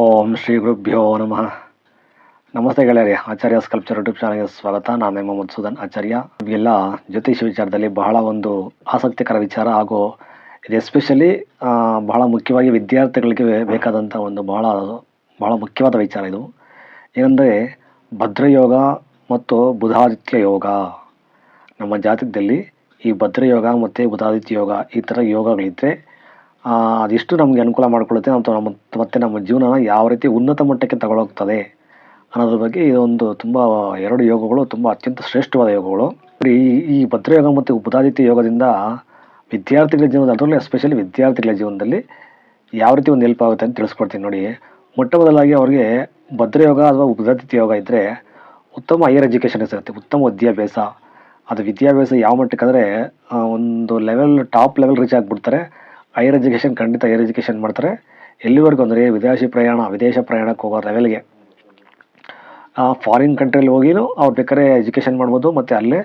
ಓಂ ಶ್ರೀ ಗುರುಭ್ಯೋ ನಮಃ. ನಮಸ್ತೆ ಗೆಳೆಯರಿ, ಆಚಾರ್ಯ ಸ್ಕಲ್ಪ್ಚರ್ ಯೂಟ್ಯೂಬ್ ಚಾನಲ್ಗೆ ಸ್ವಾಗತ. ನಾನು ನಿಮ್ಮ ಮಧುಸೂದನ್ ಆಚಾರ್ಯ. ಎಲ್ಲ ಜ್ಯೋತಿಷ್ಯ ವಿಚಾರದಲ್ಲಿ ಬಹಳ ಒಂದು ಆಸಕ್ತಿಕರ ವಿಚಾರ ಹಾಗೂ ಇದು ಎಸ್ಪೆಷಲಿ ಬಹಳ ಮುಖ್ಯವಾಗಿ ವಿದ್ಯಾರ್ಥಿಗಳಿಗೆ ಬೇಕಾದಂಥ ಒಂದು ಬಹಳ ಬಹಳ ಮುಖ್ಯವಾದ ವಿಚಾರ ಇದು. ಏನಂದರೆ, ಭದ್ರಯೋಗ ಮತ್ತು ಬುಧಾದಿತ್ಯ ಯೋಗ. ನಮ್ಮ ಜಾತಕದಲ್ಲಿ ಈ ಭದ್ರಯೋಗ ಮತ್ತು ಬುಧಾದಿತ್ಯ ಯೋಗ ಈ ಥರ ಯೋಗಗಳಿದ್ದರೆ ಅದೆಷ್ಟು ನಮಗೆ ಅನುಕೂಲ ಮಾಡಿಕೊಳ್ಳುತ್ತೆ ಮತ್ತು ನಮ್ಮ ಮತ್ತು ನಮ್ಮ ಜೀವನನ ಯಾವ ರೀತಿ ಉನ್ನತ ಮಟ್ಟಕ್ಕೆ ತಗೊಳೋಗ್ತದೆ ಅನ್ನೋದ್ರ ಬಗ್ಗೆ ಇದೊಂದು ತುಂಬ ಎರಡು ಯೋಗಗಳು, ತುಂಬ ಅತ್ಯಂತ ಶ್ರೇಷ್ಠವಾದ ಯೋಗಗಳು. ಈ ಈ ಭದ್ರಯೋಗ ಮತ್ತು ಉಪದಾದಿತ್ಯ ಯೋಗದಿಂದ ವಿದ್ಯಾರ್ಥಿಗಳ ಜೀವನದ, ಅದರಲ್ಲೂ ಎಸ್ಪೆಷಲಿ ವಿದ್ಯಾರ್ಥಿಗಳ ಜೀವನದಲ್ಲಿ ಯಾವ ರೀತಿ ಒಂದು ಹೆಲ್ಪ್ ಆಗುತ್ತೆ ಅಂತ ತಿಳಿಸ್ಕೊಡ್ತೀನಿ ನೋಡಿ. ಮೊಟ್ಟ ಮೊದಲಾಗಿ ಅವ್ರಿಗೆ ಭದ್ರಯೋಗ ಅಥವಾ ಉಪದಾದಿತ್ಯ ಯೋಗ ಇದ್ದರೆ ಉತ್ತಮ ಹೈಯರ್ ಎಜುಕೇಷನ್ ಸಿಗುತ್ತೆ ಉತ್ತಮ ವಿದ್ಯಾಭ್ಯಾಸ. ಅದು ವಿದ್ಯಾಭ್ಯಾಸ ಯಾವ ಮಟ್ಟಕ್ಕೆ ಅಂದರೆ ಒಂದು ಲೆವೆಲ್ ಟಾಪ್ ಲೆವೆಲ್ ರೀಚ್ ಆಗಿಬಿಡ್ತಾರೆ. ಹೈಯರ್ ಎಜುಕೇಷನ್ ಖಂಡಿತ ಹೈಯರ್ ಎಜುಕೇಷನ್ ಮಾಡ್ತಾರೆ. ಎಲ್ಲಿವರೆಗೂ ಅಂದರೆ ವಿದೇಶಿ ಪ್ರಯಾಣ, ವಿದೇಶ ಪ್ರಯಾಣಕ್ಕೆ ಹೋಗೋ ಲೆವೆಲ್ಗೆ ಫಾರಿನ್ ಕಂಟ್ರಿಯಲ್ಲಿ ಹೋಗಿನೂ ಅವ್ರು ಬೇಕಾದ್ರೆ ಎಜುಕೇಷನ್ ಮಾಡ್ಬೋದು, ಮತ್ತು ಅಲ್ಲೇ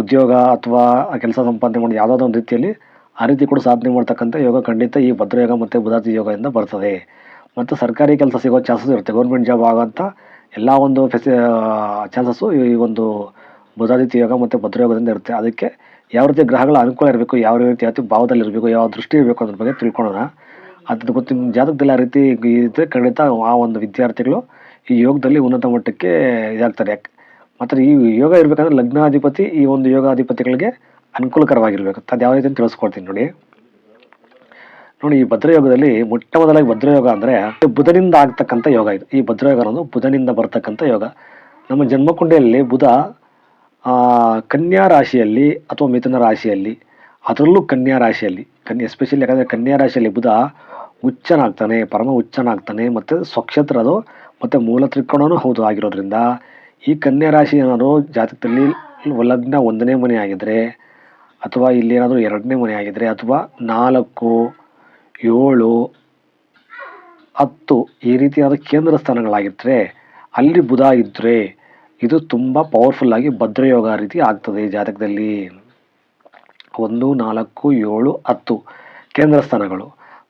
ಉದ್ಯೋಗ ಅಥವಾ ಕೆಲಸ ಸಂಪಾದನೆ ಮಾಡಿ ಯಾವುದಾದ್ರು ಒಂದು ರೀತಿಯಲ್ಲಿ ಆ ರೀತಿ ಕೂಡ ಸಾಧನೆ ಮಾಡ್ತಕ್ಕಂಥ ಯೋಗ ಖಂಡಿತ ಈ ಭದ್ರಯೋಗ ಮತ್ತು ಬುಧಾದಿ ಯೋಗದಿಂದ ಬರ್ತದೆ. ಮತ್ತು ಸರ್ಕಾರಿ ಕೆಲಸ ಸಿಗೋ ಚಾನ್ಸಸ್ ಇರುತ್ತೆ. ಗೌರ್ಮೆಂಟ್ ಜಾಬ್ ಆಗೋಂಥ ಎಲ್ಲ ಒಂದು ಫೆಸಿ ಚಾನ್ಸಸ್ಸು ಈ ಒಂದು ಬುಧಾದಿತ್ಯ ಯೋಗ ಮತ್ತು ಭದ್ರಯೋಗದಿಂದ ಇರುತ್ತೆ. ಅದಕ್ಕೆ ಯಾವ ರೀತಿ ಗ್ರಹಗಳ ಅನುಕೂಲ ಇರಬೇಕು, ಯಾವ ರೀತಿ ಯಾವ ಭಾವದಲ್ಲಿ ಇರಬೇಕು, ಯಾವ ದೃಷ್ಟಿ ಇರಬೇಕು ಅನ್ನೋದ್ರ ಬಗ್ಗೆ ತಿಳ್ಕೊಳ್ಳೋಣ. ಅದ್ರ ಗೊತ್ತು ಜಾತಕದಲ್ಲಿ ಆ ರೀತಿ ಇದ್ದರೆ ಖಂಡಿತ ಆ ಒಂದು ವಿದ್ಯಾರ್ಥಿಗಳು ಈ ಯೋಗದಲ್ಲಿ ಉನ್ನತ ಮಟ್ಟಕ್ಕೆ ಇದಾಗ್ತಾರೆ. ಯಾಕೆ ಮತ್ತು ಈ ಯೋಗ ಇರಬೇಕಂದ್ರೆ ಲಗ್ನಾಧಿಪತಿ ಈ ಒಂದು ಯೋಗಾಧಿಪತಿಗಳಿಗೆ ಅನುಕೂಲಕರವಾಗಿರ್ಬೇಕು. ಅದು ಯಾವ ರೀತಿ ತಿಳಿಸ್ಕೊಡ್ತೀನಿ ನೋಡಿ. ನೋಡಿ, ಈ ಭದ್ರಯೋಗದಲ್ಲಿ ಮೊಟ್ಟ ಮೊದಲಾಗಿ ಭದ್ರಯೋಗ ಅಂದರೆ ಬುಧನಿಂದ ಆಗ್ತಕ್ಕಂಥ ಯೋಗ ಇದು. ಈ ಭದ್ರಯೋಗ ಅನ್ನೋದು ಬುಧನಿಂದ ಬರ್ತಕ್ಕಂಥ ಯೋಗ. ನಮ್ಮ ಜನ್ಮಕುಂಡೆಯಲ್ಲಿ ಬುಧ ಕನ್ಯಾ ರಾಶಿಯಲ್ಲಿ ಅಥವಾ ಮಿಥುನ ರಾಶಿಯಲ್ಲಿ, ಅದರಲ್ಲೂ ಕನ್ಯಾ ರಾಶಿಯಲ್ಲಿ, ಕನ್ಯಾ ಎಸ್ಪೆಷಲಿ ಯಾಕಂದರೆ ಕನ್ಯಾ ರಾಶಿಯಲ್ಲಿ ಬುಧ ಉಚ್ಚನಾಗ್ತಾನೆ, ಪರಮ ಉಚ್ಚನಾಗ್ತಾನೆ, ಮತ್ತು ಸ್ವಕ್ಷತ್ರದು, ಮತ್ತು ಮೂಲ ತ್ರಿಕೋಣವೂ ಹೌದು ಆಗಿರೋದ್ರಿಂದ ಈ ಕನ್ಯಾ ರಾಶಿ ಏನಾದರೂ ಜಾತಕದಲ್ಲಿ ಲಗ್ನ ಒಂದನೇ ಮನೆ ಆಗಿದ್ರೆ ಅಥವಾ ಇಲ್ಲಿ ಏನಾದರೂ ಎರಡನೇ ಮನೆ ಆಗಿದ್ದರೆ ಅಥವಾ ನಾಲ್ಕು, ಏಳು, ಹತ್ತು ಈ ರೀತಿಯಾದ ಕೇಂದ್ರ ಸ್ಥಾನಗಳಾಗಿದ್ದರೆ ಅಲ್ಲಿ ಬುಧ ಇದ್ದರೆ ಇದು ತುಂಬ ಪವರ್ಫುಲ್ ಆಗಿ ಭದ್ರಯೋಗ ರೀತಿ ಆಗ್ತದೆ ಈ ಜಾತಕದಲ್ಲಿ. ಒಂದು, ನಾಲ್ಕು, ಏಳು, ಹತ್ತು ಕೇಂದ್ರ ಸ್ಥಾನಗಳು.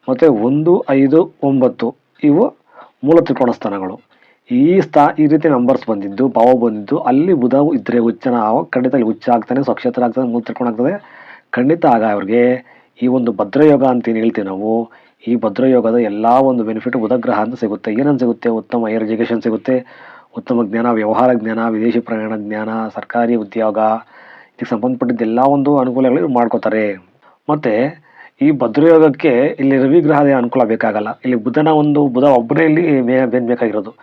ಮತ್ತು ಒಂದು, ಐದು, ಒಂಬತ್ತು ಇವು ಮೂಲ ತ್ರಿಕೋಣ ಸ್ಥಾನಗಳು. ಈ ಸ್ಥಾ, ಈ ರೀತಿ ನಂಬರ್ಸ್ ಬಂದಿದ್ದು, ಭಾವ ಬಂದಿದ್ದು, ಅಲ್ಲಿ ಬುಧ ಇದ್ದರೆ ಹುಚ್ಚನ ಖಂಡಿತ ಅಲ್ಲಿ ಉಚ್ಚ ಆಗ್ತಾನೆ, ಸ್ವಕ್ಷೇತ್ರ ಆಗ್ತಾನೆ, ಮೂಲ ತ್ರಿಕೋಣ ಆಗ್ತದೆ. ಖಂಡಿತ ಆಗ ಅವ್ರಿಗೆ ಈ ಒಂದು ಭದ್ರಯೋಗ ಅಂತ ಏನು ಹೇಳ್ತೀವಿ ನಾವು, ಈ ಭದ್ರಯೋಗದ ಎಲ್ಲ ಒಂದು ಬೆನಿಫಿಟ್ ಬುಧಗ್ರಹ ಅಂತ ಸಿಗುತ್ತೆ. ಏನಂತ ಸಿಗುತ್ತೆ? ಉತ್ತಮ ಹೈಯರ್ ಎಜುಕೇಷನ್ ಸಿಗುತ್ತೆ. ಉತ್ತಮ ಜ್ಞಾನ, ವ್ಯವಹಾರ ಜ್ಞಾನ, ವಿದೇಶಿ ಪ್ರಯಾಣ ಜ್ಞಾನ, ಸರ್ಕಾರಿ ಉದ್ಯೋಗ, ಇದಕ್ಕೆ ಸಂಬಂಧಪಟ್ಟಿದ್ದ ಎಲ್ಲ ಒಂದು ಅನುಕೂಲಗಳು ಇವ್ರು ಮಾಡ್ಕೋತಾರೆ. ಮತ್ತು ಈ ಭದ್ರಯೋಗಕ್ಕೆ ಇಲ್ಲಿ ರವಿ ಗ್ರಹದ ಅನುಕೂಲ ಬೇಕಾಗಲ್ಲ. ಇಲ್ಲಿ ಬುಧನ ಒಂದು, ಬುಧ ಒಬ್ಬನೇ ಇಲ್ಲಿ ಮೇ, ಬೇನ್ ಬೇಕಾಗಿರೋದು.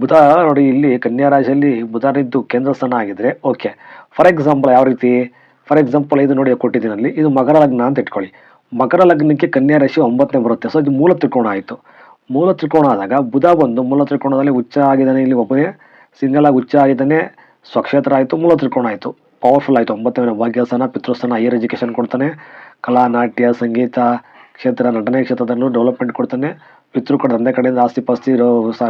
ಬುಧ ನೋಡಿ ಇಲ್ಲಿ ಕನ್ಯಾ ರಾಶಿಯಲ್ಲಿ ಬುಧನಿದ್ದು ಕೇಂದ್ರ ಸ್ಥಾನ ಆಗಿದ್ರೆ ಓಕೆ. ಫಾರ್ ಎಕ್ಸಾಂಪಲ್ ಯಾವ ರೀತಿ? ಫಾರ್ ಎಕ್ಸಾಂಪಲ್ ಇದು ನೋಡಿ ಕೊಟ್ಟಿದ್ದೀನಲ್ಲಿ. ಇದು ಮಕರ ಲಗ್ನ ಅಂತ ಇಟ್ಕೊಳ್ಳಿ. ಮಕರ ಲಗ್ನಕ್ಕೆ ಕನ್ಯಾ ರಾಶಿ ಒಂಬತ್ತನೇ ಬರುತ್ತೆ. ಸೊ ಇದು ಮೂಲ ತ್ರಿಕೋಣ ಆಯಿತು. ಮೂಲ ತ್ರಿಕೋಣ ಆದಾಗ ಬುಧ ಬಂದು ಮೂಲ ತ್ರಿಕೋಣದಲ್ಲಿ ಉಚ್ಚ ಆಗಿದ್ದಾನೆ, ಇಲ್ಲಿ ಒಬ್ಬನೇ ಸಿಂಗಲ್ ಆಗಿ ಉಚ್ಚ ಆಗಿದ್ದಾನೆ ಸ್ವಕ್ಷೇತ್ರ ಆಯಿತು ಮೂಲ ತ್ರಿಕೋಣ ಆಯಿತು. ಪವರ್ಫುಲ್ ಆಯಿತು. ಒಂಬತ್ತನೇ ಭಾಗ್ಯಸ್ಥಾನ ಪಿತೃಸ್ಥಾನ, ಹೈಯರ್ ಎಜುಕೇಷನ್ ಕೊಡ್ತಾನೆ. ಕಲಾ, ನಾಟ್ಯ, ಸಂಗೀತ ಕ್ಷೇತ್ರ, ನಟನೆ ಕ್ಷೇತ್ರದಲ್ಲೂ ಡೆವಲಪ್ಮೆಂಟ್ ಕೊಡ್ತಾನೆ. ಪಿತೃ ಕಡೆ ತಂದೆ ಕಡೆಯಿಂದ ಆಸ್ತಿ, ಪಾಸ್ತಿ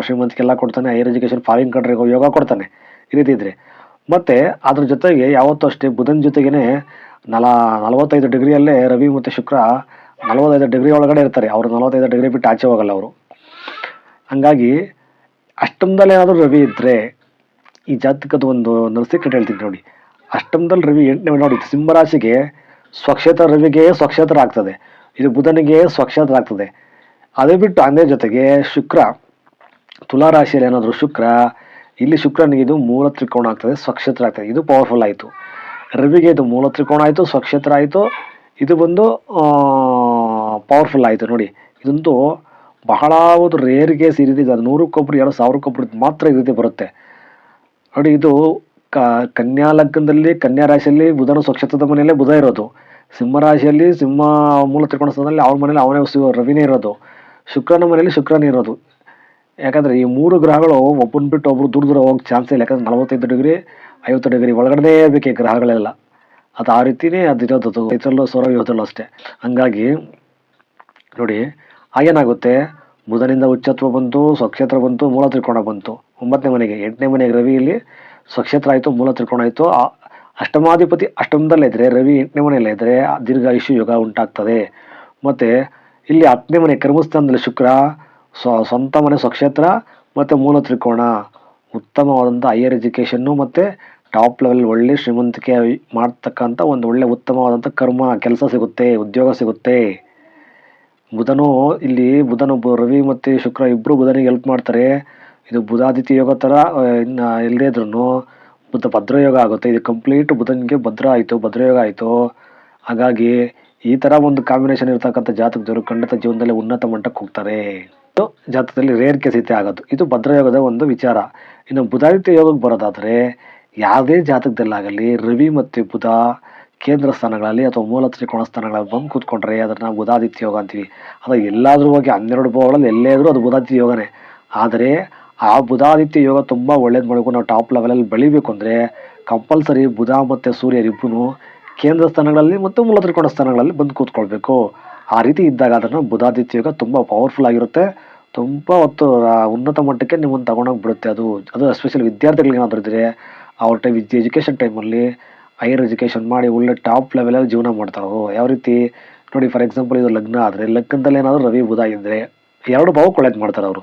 ಶ್ರೀಮಂತಿಕೆಲ್ಲ ಕೊಡ್ತಾನೆ. ಹೈಯರ್ ಎಜುಕೇಷನ್ ಫಾರಿನ್ ಕಂಟ್ರಿಗೆ ಯೋಗ ಕೊಡ್ತಾನೆ. ಈ ರೀತಿ ಇದ್ರೆ. ಮತ್ತೆ ಅದ್ರ ಜೊತೆಗೆ ಯಾವತ್ತೂ ಅಷ್ಟೇ ಬುಧನ ಜೊತೆಗೇನೆ ನಲ, ನಲವತ್ತೈದು ಡಿಗ್ರಿಯಲ್ಲೇ ರವಿ ಮತ್ತು ಶುಕ್ರ ನಲವತ್ತೈದು ಡಿಗ್ರಿ ಒಳಗಡೆ ಇರ್ತಾರೆ. ಅವರು ನಲವತ್ತೈದು ಡಿಗ್ರಿ ಬಿಟ್ಟು ಆಚೆ ಹೋಗಲ್ಲ ಅವರು. ಹಂಗಾಗಿ ಅಷ್ಟಮದಲ್ಲಿ ಏನಾದರೂ ರವಿ ಇದ್ದರೆ ಈ ಜಾತಕದ ಒಂದು ನರಸಿಂಹ ಹೇಳ್ತೀನಿ ನೋಡಿ. ಅಷ್ಟಮದಲ್ಲಿ ರವಿ ಎಂಟನೇ ನೋಡಿ, ಸಿಂಹರಾಶಿಗೆ ಸ್ವಕ್ಷೇತ್ರ ರವಿಗೆ ಸ್ವಕ್ಷೇತ್ರ ಆಗ್ತದೆ. ಇದು ಬುಧನಿಗೆ ಸ್ವಕ್ಷೇತ್ರ ಆಗ್ತದೆ. ಅದೇ ಬಿಟ್ಟು ಅದೇ ಜೊತೆಗೆ ಶುಕ್ರ, ತುಲಾ ರಾಶಿಯಲ್ಲಿ ಏನಾದರೂ ಶುಕ್ರ, ಇಲ್ಲಿ ಶುಕ್ರನಿಗೆ ಇದು ಮೂಲ ತ್ರಿಕೋಣ ಆಗ್ತದೆ, ಸ್ವಕ್ಷೇತ್ರ ಆಗ್ತದೆ. ಇದು ಪವರ್ಫುಲ್ ಆಯಿತು. ರವಿಗೆ ಇದು ಮೂಲ ತ್ರಿಕೋಣ ಆಯಿತು, ಸ್ವಕ್ಷೇತ್ರ ಆಯಿತು. ಇದು ಬಂದು ಪವರ್ಫುಲ್ ಆಯಿತು ನೋಡಿ. ಇದಂತೂ ಬಹಳ ಒಂದು ರೇರ್ ಕೇಸ್ ಈ ರೀತಿ ಅದು ನೂರಕ್ಕೊಬ್ರು ಎರಡು ಸಾವಿರಕ್ಕೊಬ್ರು ಮಾತ್ರ ಈ ರೀತಿ ಬರುತ್ತೆ. ನೋಡಿ, ಇದು ಕ, ಕನ್ಯಾ ಲಗ್ನದಲ್ಲಿ, ಕನ್ಯಾ ರಾಶಿಯಲ್ಲಿ ಬುಧನ ಸ್ವಕ್ಷೇತ್ರದ ಮನೆಯಲ್ಲೇ ಬುಧ ಇರೋದು. ಸಿಂಹ ರಾಶಿಯಲ್ಲಿ ಸಿಂಹ ಮೂಲ ತ್ರಿಕೋಣ ಸ್ಥಾನದಲ್ಲಿ ಅವನ ಮನೇಲಿ ಅವನೇ ರವಿನೇ ಇರೋದು. ಶುಕ್ರನ ಮನೆಯಲ್ಲಿ ಶುಕ್ರನೇ ಇರೋದು. ಯಾಕಂದರೆ ಈ ಮೂರು ಗ್ರಹಗಳು ಒಬ್ಬನ ಬಿಟ್ಟು ಒಬ್ರು ದೂರ ದೂರ ಹೋಗಕ್ಕೆ ಚಾನ್ಸ್ ಇಲ್ಲ. ಯಾಕಂದ್ರೆ ನಲವತ್ತೈದು ಡಿಗ್ರಿ, ಐವತ್ತು ಡಿಗ್ರಿ ಒಳಗಡೆ ಬೇಕು ಈ ಗ್ರಹಗಳೆಲ್ಲ. ಅದು ಆ ರೀತಿನೇ ಅದು ಇರೋದು. ಅದು ಇದರಲ್ಲೂ ಸೌರ ವ್ಯೂಹದಲ್ಲೂ ಅಷ್ಟೇ. ಹಂಗಾಗಿ ನೋಡಿ ಆಗೇನಾಗುತ್ತೆ ಬುಧನಿಂದ ಉಚ್ಚತ್ವ ಬಂತು, ಸ್ವಕ್ಷೇತ್ರ ಬಂತು, ಮೂಲ ತ್ರಿಕೋಣ ಬಂತು. ಒಂಬತ್ತನೇ ಮನೆಗೆ, ಎಂಟನೇ ಮನೆಗೆ ರವಿಯಲ್ಲಿ ಸ್ವಕ್ಷೇತ್ರ ಆಯಿತು, ಮೂಲ ತ್ರಿಕೋಣ ಆಯಿತು. ಅಷ್ಟಮಾಧಿಪತಿ ಅಷ್ಟಮದಲ್ಲೇ ಇದ್ದರೆ ರವಿ ಎಂಟನೇ ಮನೆಯಲ್ಲೇ ಇದ್ದರೆ ದೀರ್ಘಾಯುಷ್ಯ ಯೋಗ ಉಂಟಾಗ್ತದೆ. ಮತ್ತು ಇಲ್ಲಿ ಹತ್ತನೇ ಮನೆ ಕರ್ಮಸ್ಥಾನದಲ್ಲಿ ಶುಕ್ರ, ಸ್ವ, ಸ್ವಂತ ಮನೆ ಸ್ವಕ್ಷೇತ್ರ, ಮತ್ತು ಮೂಲ ತ್ರಿಕೋಣ ಉತ್ತಮವಾದಂಥ ಹೈಯರ್ ಎಜುಕೇಷನ್ನು ಮತ್ತು ಟಾಪ್ ಲೆವೆಲ್ ಒಳ್ಳೆ ಶ್ರೀಮಂತಿಕೆ ಮಾಡ್ತಕ್ಕಂಥ ಒಂದು ಒಳ್ಳೆ ಉತ್ತಮವಾದಂಥ ಕರ್ಮ, ಕೆಲಸ ಸಿಗುತ್ತೆ, ಉದ್ಯೋಗ ಸಿಗುತ್ತೆ. ಬುಧನು ಇಲ್ಲಿ ಬುಧನು ರವಿ ಮತ್ತು ಶುಕ್ರ ಇಬ್ಬರು ಬುಧನಿಗೆ ಹೆಲ್ಪ್ ಮಾಡ್ತಾರೆ. ಇದು ಬುಧಾದಿತ್ಯ ಯೋಗ ಥರ ಇನ್ನು ಇಲ್ಲದೇ ಇದ್ರೂ ಬುಧ ಭದ್ರಯೋಗ ಆಗುತ್ತೆ. ಇದು ಕಂಪ್ಲೀಟ್ ಬುಧನಿಗೆ ಭದ್ರ ಆಯಿತು, ಭದ್ರಯೋಗ ಆಯಿತು. ಹಾಗಾಗಿ ಈ ಥರ ಒಂದು ಕಾಂಬಿನೇಷನ್ ಇರ್ತಕ್ಕಂಥ ಜಾತಕದವರು ಖಂಡಿತ ಜೀವನದಲ್ಲಿ ಉನ್ನತ ಮಟ್ಟಕ್ಕೆ ಹೋಗ್ತಾರೆ. ಇದು ಜಾತಕದಲ್ಲಿ ರೇರ್ ಕೇಸ್ ಐತೆ ಆಗೋದು. ಇದು ಭದ್ರಯೋಗದ ಒಂದು ವಿಚಾರ. ಇನ್ನು ಬುಧಾದಿತ್ಯ ಯೋಗಕ್ಕೆ ಬರೋದಾದರೆ, ಯಾವುದೇ ಜಾತಕದಲ್ಲಾಗಲಿ ರವಿ ಮತ್ತು ಬುಧ ಕೇಂದ್ರ ಸ್ಥಾನಗಳಲ್ಲಿ ಅಥವಾ ಮೂಲ ತ್ರಿಕೋಣ ಸ್ಥಾನಗಳಲ್ಲಿ ಬಂದು ಕೂತ್ಕೊಂಡ್ರೆ ಅದನ್ನು ಬುಧಾದಿತ್ಯ ಯೋಗ ಅಂತೀವಿ. ಅದು ಎಲ್ಲಾದರೂ ಹೋಗಿ ಹನ್ನೆರಡು ಭಾವಗಳಲ್ಲಿ ಎಲ್ಲೇ ಇದ್ರೂ ಅದು ಬುಧಾದಿತ್ಯ ಯೋಗನೇ. ಆದರೆ ಆ ಬುಧಾದಿತ್ಯ ಯೋಗ ತುಂಬ ಒಳ್ಳೇದು ಮಾಡಬೇಕು ನಾವು ಟಾಪ್ ಲೆವೆಲಲ್ಲಿ ಬೆಳಿಬೇಕು ಅಂದರೆ ಕಂಪಲ್ಸರಿ ಬುಧ ಮತ್ತು ಸೂರ್ಯರಿಬ್ಬರು ಕೇಂದ್ರ ಸ್ಥಾನಗಳಲ್ಲಿ ಮತ್ತು ಮೂಲ ತ್ರಿಕೋಣ ಸ್ಥಾನಗಳಲ್ಲಿ ಬಂದು ಕೂತ್ಕೊಳ್ಬೇಕು. ಆ ರೀತಿ ಇದ್ದಾಗ ಅದನ್ನು ಬುಧಾದಿತ್ಯ ಯೋಗ ತುಂಬ ಪವರ್ಫುಲ್ ಆಗಿರುತ್ತೆ. ತುಂಬ ಹೊತ್ತು ಉನ್ನತ ಮಟ್ಟಕ್ಕೆ ನಿಮ್ಮನ್ನು ತಗೊಂಡೋಗಿ ಬಿಡುತ್ತೆ ಅದು. ಅದು ಎಸ್ಪೆಷಲಿ ವಿದ್ಯಾರ್ಥಿಗಳಿಗೆ ಏನಾದರೂ ಇದ್ದರೆ ಅವ್ರ ಟೈಮ್ ಎಜುಕೇಷನ್ ಟೈಮಲ್ಲಿ ಹೈಯರ್ ಎಜುಕೇಷನ್ ಮಾಡಿ ಒಳ್ಳೆ ಟಾಪ್ ಲೆವೆಲಲ್ಲಿ ಜೀವನ ಮಾಡ್ತಾರೆ ಅವರು. ಯಾವ ರೀತಿ? ನೋಡಿ ಫಾರ್ ಎಕ್ಸಾಂಪಲ್ ಇದು ಲಗ್ನ ಆದರೆ, ಲಗ್ನದಲ್ಲಿ ಏನಾದರೂ ರವಿ ಬುಧ ಇದ್ದರೆ ಎರಡು ಭಾವಕ್ಕೆ ಒಳ್ಳೇದು ಮಾಡ್ತಾರೆ ಅವರು.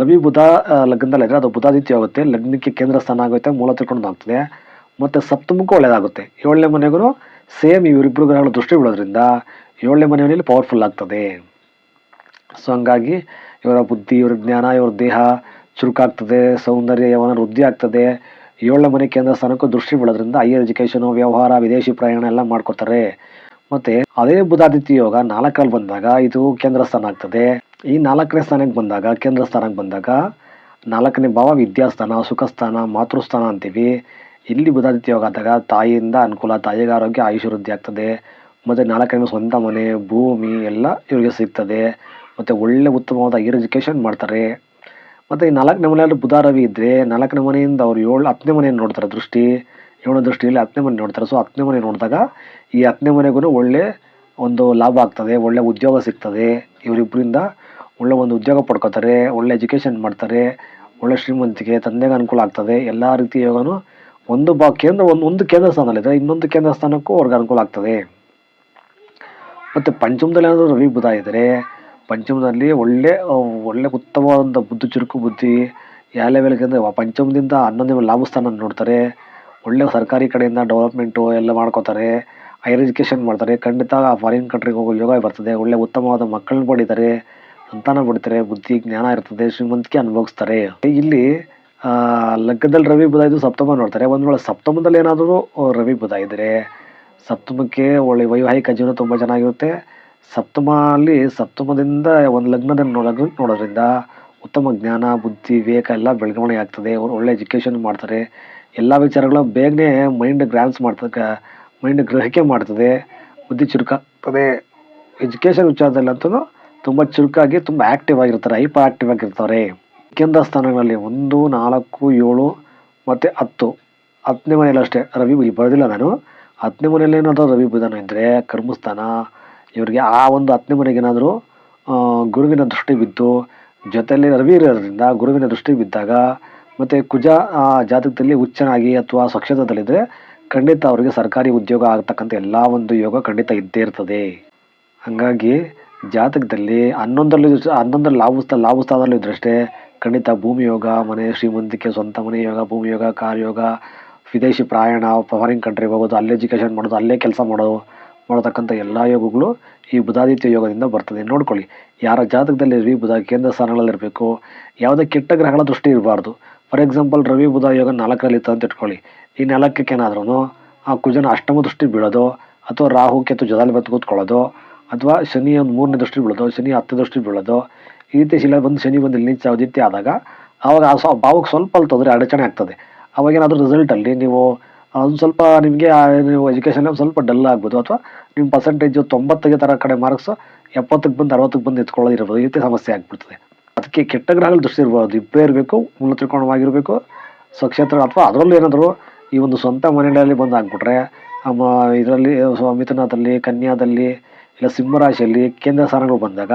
ರವಿ ಬುಧ ಲಗ್ನದಲ್ಲಿ ಇದ್ದರೆ ಅದು ಬುಧಾದಿತ್ಯ ಆಗುತ್ತೆ, ಲಗ್ನಕ್ಕೆ ಕೇಂದ್ರ ಸ್ಥಾನ ಆಗುತ್ತೆ, ಮೂಲ ತಿಳ್ಕೊಂಡು ಆಗ್ತದೆ, ಮತ್ತು ಸಪ್ತಮಕ್ಕೂ ಒಳ್ಳೆಯದಾಗುತ್ತೆ ಏಳನೇ ಮನೆಗೂ ಸೇಮ್ ಇವರಿಬ್ಬರು ಗ್ರಹಗಳ ದೃಷ್ಟಿ ಬಿಡೋದ್ರಿಂದ ಏಳನೇ ಮನೆಯಲ್ಲಿ ಪವರ್ಫುಲ್ ಆಗ್ತದೆ. ಸೊ ಹಂಗಾಗಿ ಇವರ ಬುದ್ಧಿ, ಇವರ ಜ್ಞಾನ, ಇವರ ದೇಹ ಚುರುಕಾಗ್ತದೆ, ಸೌಂದರ್ಯ ಯಾವನ ವೃದ್ಧಿ ಆಗ್ತದೆ ಏಳನೇ ಮನೆ ಕೇಂದ್ರ ಸ್ಥಾನಕ್ಕೂ ದೃಷ್ಟಿ ಬೀಳೋದ್ರಿಂದ ಹೈಯರ್ ಎಜುಕೇಷನು ವ್ಯವಹಾರ, ವಿದೇಶಿ ಪ್ರಯಾಣ ಎಲ್ಲ ಮಾಡ್ಕೊತಾರೆ ಮತ್ತೆ ಅದೇ ಬುಧಾದಿತ್ಯ ಯೋಗ ನಾಲ್ಕರಲ್ಲಿ ಬಂದಾಗ ಇದು ಕೇಂದ್ರ ಸ್ಥಾನ ಆಗ್ತದೆ. ಈ ನಾಲ್ಕನೇ ಸ್ಥಾನಕ್ಕೆ ಬಂದಾಗ, ಕೇಂದ್ರ ಸ್ಥಾನಕ್ಕೆ ಬಂದಾಗ ನಾಲ್ಕನೇ ಭಾವ ವಿದ್ಯಾಸ್ಥಾನ, ಸುಖಸ್ಥಾನ, ಮಾತೃಸ್ಥಾನ ಅಂತೀವಿ. ಇಲ್ಲಿ ಬುಧಾದಿತ್ಯ ಯೋಗ ಆದಾಗ ತಾಯಿಯಿಂದ ಅನುಕೂಲ, ತಾಯಿಗೆ ಆರೋಗ್ಯ, ಆಯುಷ್ ವೃದ್ಧಿ ಆಗ್ತದೆ. ಮತ್ತು ನಾಲ್ಕನೇ ಸ್ವಂತ ಮನೆ, ಭೂಮಿ ಎಲ್ಲ ಇವರಿಗೆ ಸಿಗ್ತದೆ. ಮತ್ತು ಒಳ್ಳೆ ಉತ್ತಮವಾದ ಹೈಯರ್ ಎಜುಕೇಷನ್ ಮಾಡ್ತಾರೆ. ಮತ್ತು ಈ ನಾಲ್ಕು ನಮನೆಯಲ್ಲಿ ಬುಧ ರವಿ ಇದ್ದರೆ ನಾಲ್ಕನೇ ಮನೆಯಿಂದ ಅವ್ರು ಏಳು, ಹತ್ತನೇ ಮನೆಯನ್ನು ನೋಡ್ತಾರೆ ದೃಷ್ಟಿ, ಏಳನೇ ದೃಷ್ಟಿಯಲ್ಲಿ ಹತ್ತನೇ ಮನೆ ನೋಡ್ತಾರೆ. ಸೊ ಹತ್ತನೇ ಮನೆ ನೋಡಿದಾಗ ಈ ಹತ್ತನೇ ಮನೆಗೂ ಒಳ್ಳೆ ಒಂದು ಲಾಭ ಆಗ್ತದೆ, ಒಳ್ಳೆ ಉದ್ಯೋಗ ಸಿಗ್ತದೆ. ಇವರಿಬ್ಬರಿಂದ ಒಳ್ಳೆ ಒಂದು ಉದ್ಯೋಗ ಪಡ್ಕೋತಾರೆ, ಒಳ್ಳೆ ಎಜುಕೇಷನ್ ಮಾಡ್ತಾರೆ, ಒಳ್ಳೆ ಶ್ರೀಮಂತಿಕೆ ತಂದೆಗೆ ಅನುಕೂಲ ಆಗ್ತದೆ. ಎಲ್ಲ ರೀತಿಯ ಯೋಗನು ಒಂದು ಬಾ, ಕೇಂದ್ರ ಒಂದು ಒಂದು ಕೇಂದ್ರ ಸ್ಥಾನದಲ್ಲಿದೆ ಇನ್ನೊಂದು ಕೇಂದ್ರ ಸ್ಥಾನಕ್ಕೂ ಅವ್ರಿಗೆ ಅನುಕೂಲ ಆಗ್ತದೆ. ಮತ್ತು ಪಂಚಮದಲ್ಲಿ ಏನಾದರೂ ರವಿ ಬುಧ ಇದ್ದರೆ ಪಂಚಮದಲ್ಲಿ ಒಳ್ಳೆ ಒಳ್ಳೆ ಉತ್ತಮವಾದಂಥ ಬುದ್ಧಿ, ಚುರುಕು ಬುದ್ಧಿ ಯಾವ ಲೆವೆಲ್ಗೆ ಅಂದರೆ ಪಂಚಮದಿಂದ ಹನ್ನೊಂದನೇ ಲಾಭ ಸ್ಥಾನ ನೋಡ್ತಾರೆ. ಒಳ್ಳೆ ಸರ್ಕಾರಿ ಕಡೆಯಿಂದ ಡೆವಲಪ್ಮೆಂಟು ಎಲ್ಲ ಮಾಡ್ಕೋತಾರೆ. ಹೈಯರ್ ಎಜುಕೇಷನ್ ಮಾಡ್ತಾರೆ. ಖಂಡಿತ ಫಾರಿನ್ ಕಂಟ್ರಿಗೆ ಹೋಗೋ ಯೋಗ ಬರ್ತದೆ. ಒಳ್ಳೆ ಉತ್ತಮವಾದ ಮಕ್ಕಳನ್ನ ಪಡಿತಾರೆ. ಸಂತಾನ ಪಡಿತಾರೆ. ಬುದ್ಧಿ, ಜ್ಞಾನ ಇರ್ತದೆ. ಶ್ರೀಮಂತಿಕೆ ಅನುಭವಿಸ್ತಾರೆ. ಇಲ್ಲಿ ಲಗ್ನದಲ್ಲಿ ರವಿ, ಬುಧ ಇದು ಸಪ್ತಮ ನೋಡ್ತಾರೆ. ಒಂದು ವೇಳೆ ಸಪ್ತಮದಲ್ಲಿ ಏನಾದರೂ ರವಿ, ಬುಧ ಇದ್ದರೆ ಸಪ್ತಮಕ್ಕೆ ಒಳ್ಳೆ ವೈವಾಹಿಕ ಜೀವನ ತುಂಬ ಚೆನ್ನಾಗಿರುತ್ತೆ. ಸಪ್ತಮ ಅಲ್ಲಿ ಸಪ್ತಮದಿಂದ ಒಂದು ಲಗ್ನದಲ್ಲಿ ನೋಡೋದು ನೋಡೋದ್ರಿಂದ ಉತ್ತಮ ಜ್ಞಾನ, ಬುದ್ಧಿ, ವಿವೇಕ ಎಲ್ಲ ಬೆಳವಣಿಗೆ ಆಗ್ತದೆ. ಅವ್ರು ಒಳ್ಳೆ ಎಜುಕೇಷನ್ ಮಾಡ್ತಾರೆ. ಎಲ್ಲ ವಿಚಾರಗಳು ಬೇಗನೆ ಮೈಂಡ್ ಗ್ರಾನ್ಸ್ ಮಾಡ್ತದೆ. ಮೈಂಡ್ ಗ್ರಹಿಕೆ ಮಾಡ್ತದೆ. ಬುದ್ಧಿ ಚುರುಕಾಗ್ತದೆ. ಎಜುಕೇಷನ್ ವಿಚಾರದಲ್ಲಂತೂ ತುಂಬ ಚುರುಕಾಗಿ ತುಂಬ ಆ್ಯಕ್ಟಿವ್ ಆಗಿರ್ತಾರೆ. ಹೈಪರ್ ಆ್ಯಕ್ಟಿವ್ ಆಗಿರ್ತಾರೆ. ಕೇಂದ್ರ ಸ್ಥಾನಗಳಲ್ಲಿ ಒಂದು, ನಾಲ್ಕು, ಏಳು ಮತ್ತು ಹತ್ತು. ಹತ್ತನೇ ಮನೆಯಲ್ಲಿ ಅಷ್ಟೇ ರವಿ ಬರೋದಿಲ್ಲ ನಾನು. ಹತ್ತನೇ ಮನೆಯಲ್ಲಿ ಏನಾದರೂ ರವಿ ಬುಧನ ಇದ್ದರೆ ಕರ್ಮಸ್ಥಾನ ಇವರಿಗೆ ಆ ಒಂದು ಹತ್ತನೇ ಮನೆಗೆ ಏನಾದರೂ ಗುರುವಿನ ದೃಷ್ಟಿ ಬಿದ್ದು, ಜೊತೆಯಲ್ಲಿ ರವಿ ಇರೋದ್ರಿಂದ ಗುರುವಿನ ದೃಷ್ಟಿ ಬಿದ್ದಾಗ, ಮತ್ತು ಕುಜ, ಆ, ಜಾತಕದಲ್ಲಿ ಹುಚ್ಚನಾಗಿ ಅಥವಾ ಸ್ವಕ್ಷೇತ್ರದಲ್ಲಿದ್ದರೆ ಖಂಡಿತ ಅವರಿಗೆ ಸರ್ಕಾರಿ ಉದ್ಯೋಗ ಆಗ್ತಕ್ಕಂಥ ಎಲ್ಲ ಒಂದು ಯೋಗ ಖಂಡಿತ ಇದ್ದೇ ಇರ್ತದೆ. ಹಾಗಾಗಿ ಜಾತಕದಲ್ಲಿ ಹನ್ನೊಂದರಲ್ಲಿ ಹನ್ನೊಂದರಲ್ಲಿ ಲಾಭಸ್ಥ ಲಾಭಸ್ಥಾನದಲ್ಲಿ ಇದ್ದರಷ್ಟೇ ಖಂಡಿತ ಭೂಮಿ ಯೋಗ, ಮನೆ, ಶ್ರೀಮಂತಿಕೆ, ಸ್ವಂತ ಮನೆ ಯೋಗ, ಭೂಮಿ ಯೋಗ ವಿದೇಶಿ ಪ್ರಯಾಣ ಫಾರಿನ್ ಕಂಟ್ರಿಗೆ ಹೋಗೋದು, ಅಲ್ಲೇ ಎಜುಕೇಷನ್ ಮಾಡೋದು, ಅಲ್ಲೇ ಕೆಲಸ ಮಾಡೋದು ಮಾಡತಕ್ಕಂಥ ಎಲ್ಲ ಯೋಗಗಳು ಈ ಬುಧಾದಿತ್ಯ ಯೋಗದಿಂದ ಬರ್ತದೆ. ನೋಡ್ಕೊಳ್ಳಿ, ಯಾರ ಜಾತಕದಲ್ಲಿ ರವಿ ಬುಧ ಕೇಂದ್ರ ಸ್ಥಾನಗಳಲ್ಲಿರಬೇಕು, ಯಾವುದೇ ಕೆಟ್ಟ ಗ್ರಹಗಳ ದೃಷ್ಟಿ ಇರಬಾರ್ದು. ಫಾರ್ ಎಕ್ಸಾಂಪಲ್ ರವಿ ಬುಧ ಯೋಗ ನಾಲ್ಕರಲ್ಲಿ ಇತ್ತು ಅಂತ ಇಟ್ಕೊಳ್ಳಿ. ಈ ನಾಲ್ಕಕ್ಕೆ ಏನಾದ್ರೂ ಆ ಕುಜನ ಅಷ್ಟಮ ದೃಷ್ಟಿ ಬೀಳೋದು, ಅಥವಾ ರಾಹು ಕೆತ್ತು ಜೊತೆಲಿ ಬತ್ತು ಕೂತ್ಕೊಳ್ಳೋದು, ಅಥವಾ ಶನಿ ಒಂದು ಮೂರನೇ ದೃಷ್ಟಿ ಬೀಳೋದು, ಶನಿ ಹತ್ತು ದೃಷ್ಟಿ ಬೀಳೋದು, ಈ ರೀತಿ ಶಿಲೆ ಬಂದು ಶನಿ ಬಂದು ಇಲ್ಲಿ ಚಾವದಿತ್ಯ ಆದಾಗ ಆವಾಗ ಆ ಸ್ವ ಭಾವಕ್ಕೆ ಸ್ವಲ್ಪ ಅಲ್ಲಿ ತೊಂದರೆ ಅಡಚಣೆ ಆಗ್ತದೆ. ಅವಾಗ ಏನಾದರೂ ರಿಸಲ್ಟಲ್ಲಿ ನೀವು ಒಂದು ಸ್ವಲ್ಪ ನಿಮಗೆ ನೀವು ಎಜುಕೇಷನ್ ಸ್ವಲ್ಪ ಡಲ್ ಆಗ್ಬೋದು. ಅಥವಾ ನಿಮ್ಮ ಪರ್ಸೆಂಟೇಜು ತೊಂಬತ್ತಿಗೆ ಥರ ಕಡೆ ಮಾರ್ಕ್ಸ್ ಎಪ್ಪತ್ತಕ್ಕೆ ಬಂದು ಅರವತ್ತಕ್ಕೆ ಬಂದು ಎತ್ಕೊಳ್ಳೋದು ಇರ್ಬೋದು ಈ ರೀತಿ ಸಮಸ್ಯೆ ಆಗ್ಬಿಡ್ತದೆ. ಅದಕ್ಕೆ ಕೆಟ್ಟ ಗ್ರಹಗಳ ದೃಷ್ಟಿ ಇರ್ಬೋದು. ಇಬ್ಬರೇ ಇರಬೇಕು ಮೂಲ ತ್ರಿಕೋಣವಾಗಿರಬೇಕು ಸ್ವಕ್ಷೇತ್ರ ಅಥವಾ ಅದರಲ್ಲೂ ಏನಾದರೂ ಈ ಒಂದು ಸ್ವಂತ ಮನೆಯಲ್ಲಿ ಬಂದು ಆಗ್ಬಿಟ್ರೆ ಇದರಲ್ಲಿ ಮಿಥುನದಲ್ಲಿ ಕನ್ಯಾದಲ್ಲಿ, ಇಲ್ಲ ಸಿಂಹರಾಶಿಯಲ್ಲಿ ಕೇಂದ್ರ ಸ್ಥಾನಗಳು ಬಂದಾಗ,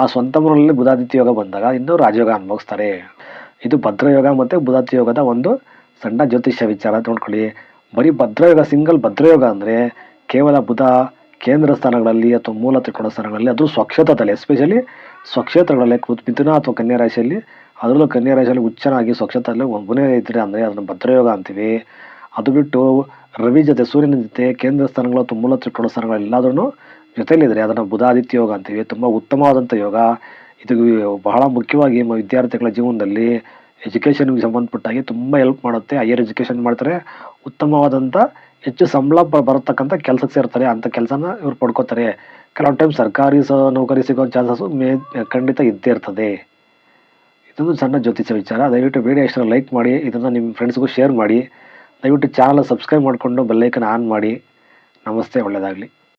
ಆ ಸ್ವಂತ ಮನೆಯಲ್ಲಿ ಬುಧಾದಿತ್ಯ ಯೋಗ ಬಂದಾಗ ಇನ್ನೂ ರಾಜಯೋಗ ಅನುಭವಿಸ್ತಾರೆ. ಇದು ಭದ್ರಯೋಗ ಮತ್ತು ಬುಧಾದಿತ್ಯ ಯೋಗದ ಒಂದು ಸಣ್ಣ ಜ್ಯೋತಿಷ್ಯ ವಿಚಾರ ನೋಡ್ಕೊಳ್ಳಿ ಬರೀ ಭದ್ರಯೋಗ, ಸಿಂಗಲ್ ಭದ್ರಯೋಗ ಅಂದರೆ ಕೇವಲ ಬುಧ, ಕೇಂದ್ರ ಸ್ಥಾನಗಳಲ್ಲಿ ಅಥವಾ ಮೂಲ ತ್ರಿಕೋಣ ಸ್ಥಾನಗಳಲ್ಲಿ ಅದು ಸ್ವಕ್ಷೇತ್ರದಲ್ಲಿ ಎಸ್ಪೆಷಲಿ ಸ್ವಕ್ಷೇತ್ರಗಳಲ್ಲಿ ಮಿಥುನ ಅಥವಾ ಕನ್ಯಾ ರಾಶಿಯಲ್ಲಿ. ಅದರಲ್ಲೂ ಕನ್ಯಾ ರಾಶಿಯಲ್ಲಿ ಉಚ್ಚನಾಗಿ ಸ್ವಕ್ಷೇತ್ರದಲ್ಲಿ ಒಬ್ಬನೇ ಇದ್ದರೆ ಅಂದರೆ ಅದನ್ನು ಭದ್ರಯೋಗ ಅಂತೀವಿ. ಅದು ಬಿಟ್ಟು ರವಿ ಜೊತೆ ಸೂರ್ಯನ ಜೊತೆ ಕೇಂದ್ರ ಸ್ಥಾನಗಳು ಅಥವಾ ಮೂಲ ತ್ರಿಕೋಣ ಸ್ಥಾನಗಳು ಎಲ್ಲಾದ್ರೂ ಜೊತೆಯಲ್ಲಿದ್ದರೆ ಅದನ್ನು ಬುಧಾದಿತ್ಯ ಯೋಗ ಅಂತೀವಿ. ತುಂಬ ಉತ್ತಮವಾದಂಥ ಯೋಗ. ಇದು ಬಹಳ ಮುಖ್ಯವಾಗಿ ವಿದ್ಯಾರ್ಥಿಗಳ ಜೀವನದಲ್ಲಿ ಎಜುಕೇಷನ್ಗೆ ಸಂಬಂಧಪಟ್ಟಾಗಿ ತುಂಬ ಹೆಲ್ಪ್ ಮಾಡುತ್ತೆ. ಹೈಯರ್ ಎಜುಕೇಷನ್ ಮಾಡ್ತಾರೆ. ಉತ್ತಮವಾದಂಥ ಹೆಚ್ಚು ಸಂಬಳ ಬರತಕ್ಕಂಥ ಕೆಲಸಕ್ಕೆ ಸೇರ್ತಾರೆ. ಅಂಥ ಕೆಲಸನ ಇವ್ರು ಪಡ್ಕೋತಾರೆ. ಕೆಲವೊಂದು ಟೈಮ್ ಸರ್ಕಾರಿ ಸ ನೌಕರಿ ಸಿಗೋ ಚಾನ್ಸಸ್ಸು ಮೇ ಖಂಡಿತ ಇದ್ದೇ ಇರ್ತದೆ. ಇದೊಂದು ಸಣ್ಣ ಜ್ಯೋತಿಷ ವಿಚಾರ. ದಯವಿಟ್ಟು ವಿಡಿಯೋ ಇಷ್ಟ ಲೈಕ್ ಮಾಡಿ. ಇದನ್ನು ನಿಮ್ಮ ಫ್ರೆಂಡ್ಸ್ಗೂ ಶೇರ್ ಮಾಡಿ. ದಯವಿಟ್ಟು ಚಾನಲ್ ಸಬ್ಸ್ಕ್ರೈಬ್ ಮಾಡಿಕೊಂಡು ಬೆಲ್ಲೈಕನ್ ಆನ್ ಮಾಡಿ. ನಮಸ್ತೆ ಒಳ್ಳೆಯದಾಗಲಿ